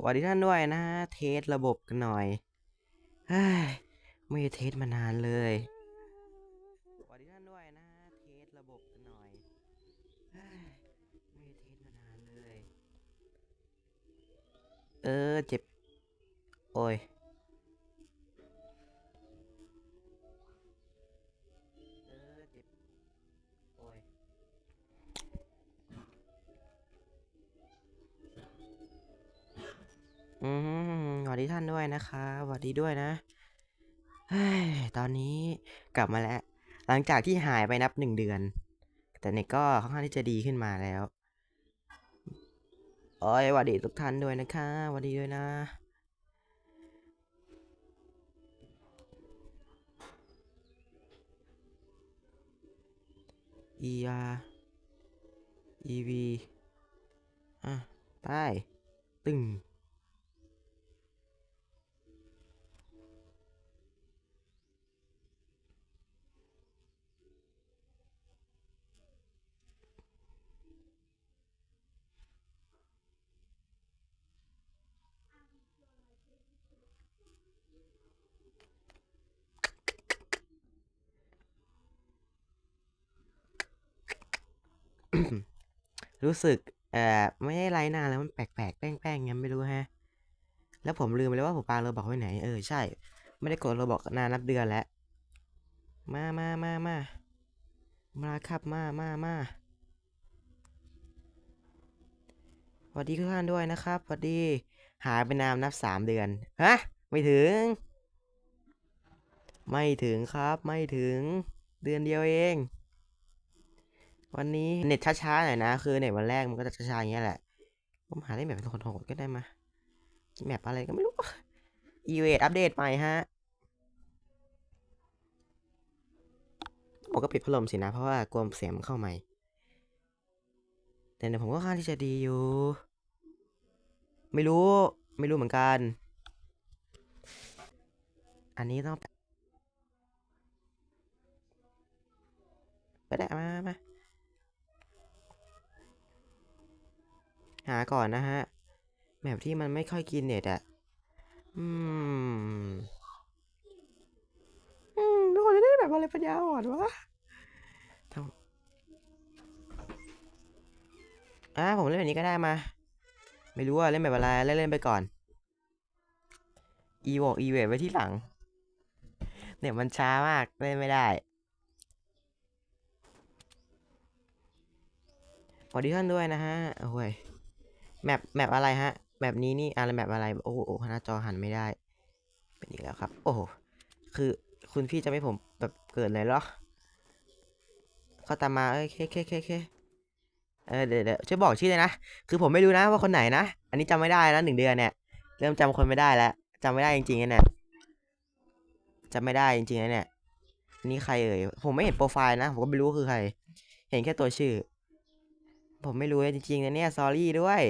สวัสดีท่านด้วยนะ เทสระบบกันหน่อยไม่เทสมานานเลยสวัสดีท่านด้วยนะ เทสระบบกันหน่อยไม่เทสมานานเลย เออเจ็บ โอ้ย อืมสวัสดีท่านด้วยนะคะสวัสดีด้วยนะเฮ้ยตอนนี้กลับมาแล้ว หลังจากที่หายไปนับหนึ่งเดือน แต่เนี่ยก็ค่อนข้างที่จะดีขึ้นมาแล้วโอ้ยสวัสดีทุกท่านด้วยนะคะสวัสดีด้วยนะ E R E V อะไปตึง รู้สึกเอ่อไม่ได้ไลน์นานแล้วมันแปลกๆแป้งๆยังไม่รู้ฮะ แล้วผมลืมไปเลยว่าผมปาโรบอกไว้ไหน เออใช่ ไม่ได้กดโรบอกนานนับเดือนแล้ว มามามามามาครับมามามาสวัสดีทุกท่านด้วยนะครับสวัสดี หายไปนานนับสามเดือน ฮะ ไม่ถึง ไม่ถึงครับ ไม่ถึง เดือนเดียวเอง วันนี้เน็ตช้าๆหน่อยนะ คือเน็ตวันแรกมันก็จะช้าๆอย่างเงี้ยแหละผมหาได้แบบโหดก็ได้มาแมปอะไรก็ไม่รู้อีเวทอัปเดตใหม่ฮะผมก็ปิดพัดลมสินะ เพราะว่ากลัวเสียงมันเข้าใหม่ แต่เนี่ยผมก็ค่อนข้าที่จะดีอยู่ ไม่รู้ ไม่รู้เหมือนกัน อันนี้ต้องไปได้มามามา หาก่อนนะฮะแบบที่มันไม่ค่อยกินเน็ตอะอืม อืมทุกคนจะได้แบบอะไรปัญญาอ่อนวะทำอะผมเล่นแบบนี้ก็ได้มา ไม่รู้ว่าเล่นแบบอะไร เล่นเล่นไปก่อน อีวอกอีเวทไว้ที่หลัง เนี่ยมันช้ามาก เล่นไม่ได้สวัสดีท่านด้วยนะฮะ โอ้ย แมปแมปอะไรฮะแมปนี้นี่อะไรแมปอะไรโอ้โหหน้าจอหันไม่ได้ เป็นอีกแล้วครับ โอ้โหคือคุณพี่จะไม่ผมแบบเกิดเลยเหรอเขาตามมาเอ้ยเคเคเคเคเออเดี๋ยวเดี๋ยวช่วยบอกชื่อเลยนะ คือผมไม่รู้นะว่าคนไหนนะ อันนี้จำไม่ได้แล้วหนึ่งเดือนเนี่ย เริ่มจำคนไม่ได้แล้วจำไม่ได้จริงๆนะเนี่ยจำไม่ได้จริงๆนะเนี่ยนนี้ใครเอ่ย ผมไม่เห็นโปรไฟล์นะ ผมก็ไม่รู้คือใคร เห็นแค่ตัวชื่อ ผมไม่รู้จริงๆนะเนี่ย ซอรี่ด้วย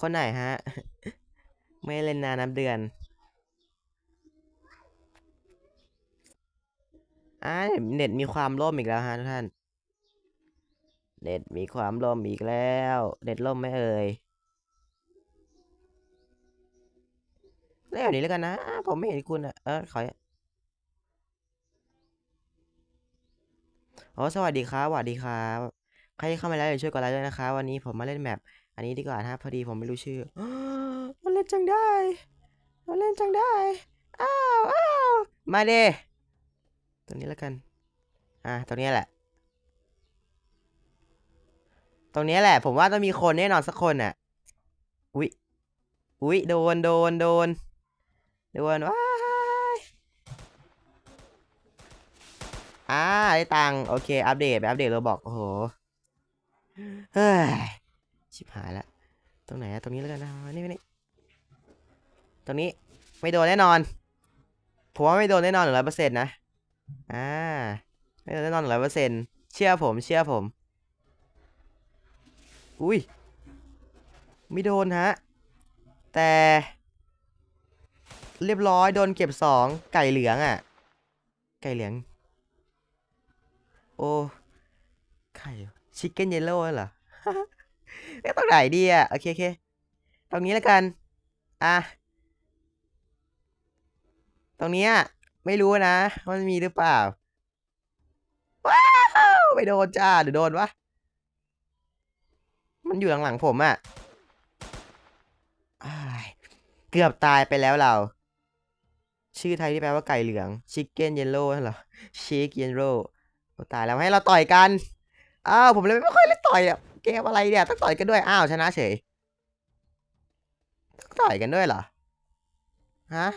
คนไหนฮะ ไม่เล่นนานนับเดือนอ่าเน็ตมีความล่มอีกแล้วฮะทุกท่าน เน็ตมีความล่มอีกแล้ว เน็ตล่มไหมเอ่ยเล่นแบบนี้แล้วกันนะ ผมไม่เห็นคุณอะ เออขออ๋อสวัสดีครับสวัสดีครับ ใครที่เข้ามาแล้วเดี๋ยวช่วยกดไลค์ด้วยนะคะ วันนี้ผมมาเล่นแมป อันนี้ดีกว่านะพอดีผมไม่รู้ชื่อมันเล่นจังได้มันเล่นจังได้ อ้าวอ้าวมาเดตรงนี้แล้วกัน อะตรงนี้แหละ ตรงนี้แหละ ผมว่าต้องมีคนแน่นอนสักคนอะ อุ๊ย อุ๊ย โดน โดน โดน โดนว้ายอ่าได้ตังโอเค อัปเดตไปอัปเดตเราบอกโอ้โห เฮ้ย ชิบหายละ ตรงไหนอะตรงนี้แล้วกันนะนี่นี่ตรงนี้ไม่โดนแน่นอน ผมว่าไม่โดนแน่นอนหนึ่งร้อยเปอร์เซ็นต์นะ อ่า ไม่โดนแน่นอนหนึ่งร้อยเปอร์เซ็นต์เชื่อผม เชื่อผม อุ้ย ไม่โดนฮะ แต่ เรียบร้อย โดนเก็บสอง ไก่เหลืองอะ่ะ ไก่เหลือง โอ้รชิคเก้นเยลโล่เหรอ เอ๊ะตรงไหนดีอะโอเคโอเคตรงนี้แล้วกันอะตรงเนี้ยไม่รู้นะมันมีหรือเปล่าว้าวไม่โดนจ้าหรือโดนวะมันอยู่หลังๆผมอะเกือบตายไปแล้วเรา ชื่อไทยที่แปลว่าไก่เหลือง chicken yellow นั่นเหรอ chick yellow โอ้ตายแล้วให้เราต่อยกันอ้าวผมเลยไม่ค่อยเล่นต่อยอะ เกมอะไรเนี่ยต้องต่อยกันด้วยอ้าวชนะเฉยต้องต่อยกันด้วยเหรอฮะ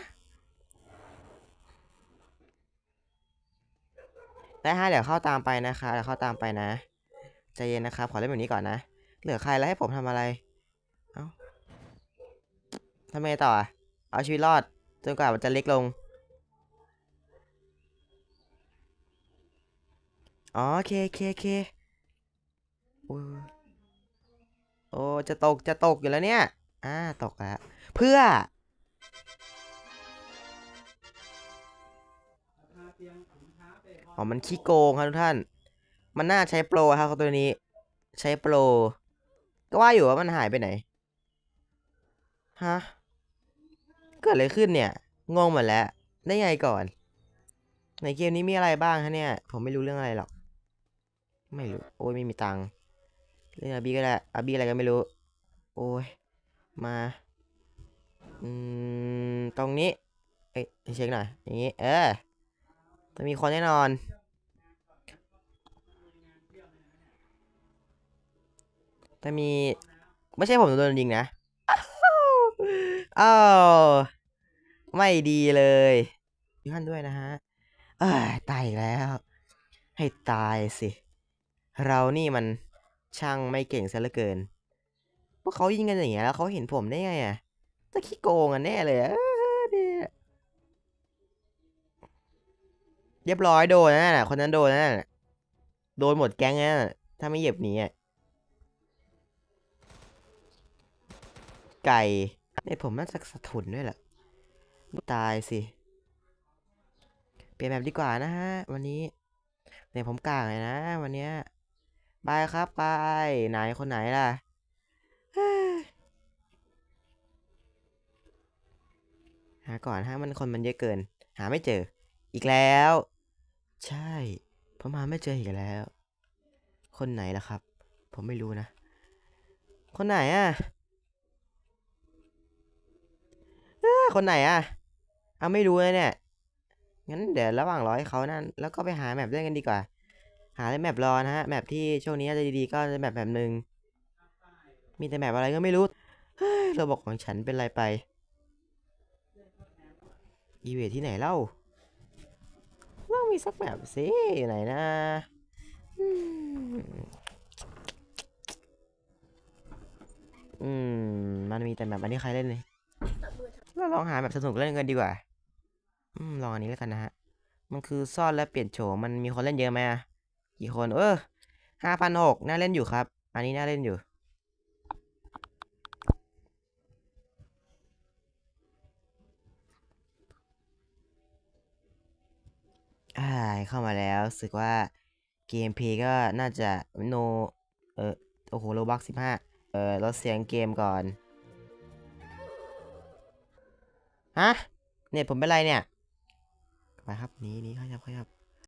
ได้ฮะเดี๋ยวเข้าตามไปนะคะเดี๋ยวเข้าตามไปนะใจเย็นนะครับขอเล่นแบบนี้ก่อนนะเหลือใครแล้วให้ผมทำอะไรเอ้าทำไมต่ออะเอาชีวิตรอดจนกว่ามันจะเล็กลงอ๋อโอเคโอเคโอเค โอ้ยโอ้จะตกจะตกอยู่แล้วเนี่ย อ่าตกแล้ว เพื่อ อ๋อ มันขี้โกงครับทุกท่าน มันน่าใช้โปรครับตัวนี้ ใช้โปร ก็ว่าอยู่ว่ามันหายไปไหน ฮะ เกิดอะไรขึ้นเนี่ย งงหมดแล้ว ได้ไงก่อน ในเกมนี้มีอะไรบ้างฮะเนี่ย ผมไม่รู้เรื่องอะไรหรอก ไม่รู้ โอ้ยไม่มีตังค์ เล่นอาบีก็ได้อาบีอะไรก็ไม่รู้ โอ้ย มา อืม ตรงนี้ เอ้ยเช็คหน่อย อย่างนี้ เออจะมีคนแน่นอนแต่มี ไม่ใช่ผมโดนยิงนะอ้าวไม่ดีเลยพี่ท่านด้วยนะฮะเอ้ยตายอีกแล้ว ให้ตายสิ เรานี่มัน ช่างไม่เก่งซะเหลือเกิน พวกเขายิงกันอย่างเงี้ยแล้วเขาเห็นผมได้ไงอะจะขี้โกงกันแน่เลยเเรียบร้อยโดนนั่นน่ะ คนนั้นโดนนั่นน่ะ โดนหมดแก๊งนั่นน่ะถ้าไม่เหยียบหนีอะ ไก่ในผมน่าจะสะทุนด้วยแหละตายสิ เปลี่ยนแบบดีกว่านะฮะ วันนี้เนี่ยผมกลางเลยนะ วันเนี้ย บายครับบายไหนคนไหนล่ะหาก่อนฮะมันคนมันเยอะเกิน หาไม่เจอ อีกแล้ว ใช่ผมหาไม่เจออีกแล้ว คนไหนล่ะครับ ผมไม่รู้นะ คนไหนอะคนไหนอะเอาไม่รู้เลยเนี่ยงั้นเดี๋ยวระหว่างรอให้เขานั่น แล้วก็ไปหาแมปเล่นกันดีกว่า หาเล่นแมปรอนะฮะแมปที่ช่วงนี้จะดีๆก็จะแมปแบบหนึ่งมีแต่แมปอะไรก็ไม่รู้เระบบของฉันเป็นไรไปอีเวทที่ไหนเล่าต้องมีสักแบบสิอยู่ไหนนะอืมอืมมันมีแต่แบบอันนี้ใครเล่นเลยเราลองหาแบบสนุกเล่นกันดีกว่า อืมลองอันนี้แล้วกันนะฮะ มันคือซ่อนและเปลี่ยนโฉมมันมีคนเล่นเยอะไหมอะ กี่คน เออห้าพันหกน่าเล่นอยู่ครับ อันนี้น่าเล่นอยู่ อ่าเข้ามาแล้วรู้สึกว่าเกมเพลย์ก็น่าจะโน เออโอ้โหโลบักสิบห้าเออลดเสียงเกมก่อน ฮะ เน็ตผมเป็นไรเนี่ย ไปครับนี้นี้ขยับขยับ